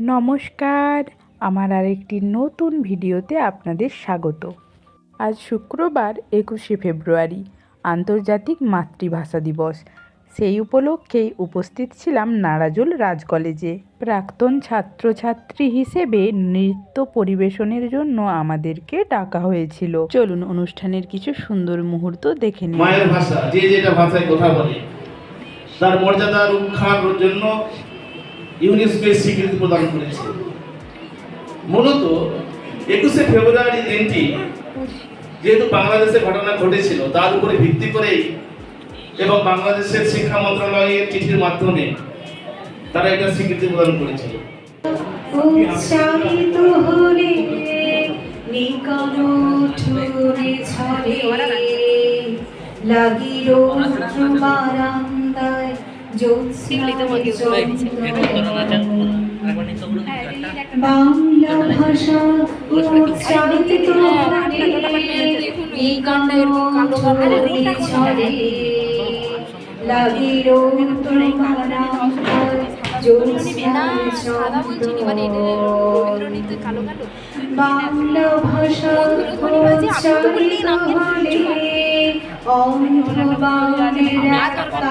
নমস্কার। আমার আরেকটি নতুন ভিডিওতে আপনাদের স্বাগত। আজ শুক্রবার একুশে ফেব্রুয়ারি, আন্তর্জাতিক মাতৃভাষা দিবস। সেই উপলক্ষেই উপস্থিত ছিলাম নারাজুল রাজ কলেজে। প্রাক্তন ছাত্রছাত্রী হিসেবে নৃত্য পরিবেশনের জন্য আমাদেরকে ডাকা হয়েছিল। চলুন অনুষ্ঠানের কিছু সুন্দর মুহূর্ত দেখে নিই। মায়ের ভাষা, যে যেটা ভাষায় কথা বলে, তার মর্যাদা রক্ষার জন্য ইউনেস্কো স্বীকৃতি প্রদান করেছে। মূলত একুশে ফেব্রুয়ারি দিনটি যেহেতু বাংলাদেশে ঘটনা ঘটেছিল, তার উপরে ভিত্তি করেই এবং বাংলাদেশের শিক্ষা মন্ত্রণালয়ের চিঠির মাধ্যমে তারা এটা স্বীকৃতি প্রদান করেছিল। উচ্চারিত হলে নিকন ঠুরে ছড়ে লাগি রৌদ্র বারান্দায় বাংলা ভাষা উচ্চারিত ছড়ে লাগি রৌদ্র বারান্দায় জ্যোৎস্নায় চন্দ্র বাংলা ভাষা উচ্চারিত হলে অন্ধ একটা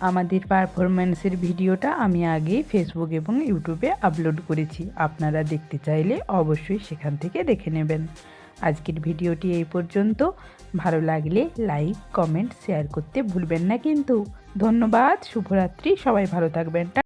আমাদের পারফরম্যান্সের ভিডিওটা আমি আগে ফেসবুক এবং ইউটিউবে আপলোড করেছি। আপনারা দেখতে চাইলে অবশ্যই সেখান থেকে দেখে নেবেন। আজকের ভিডিওটি এই পর্যন্ত। ভালো লাগলে লাইক কমেন্ট শেয়ার করতে ভুলবেন না কিন্তু। ধন্যবাদ, শুভরাত্রি, সবাই ভালো থাকবেন।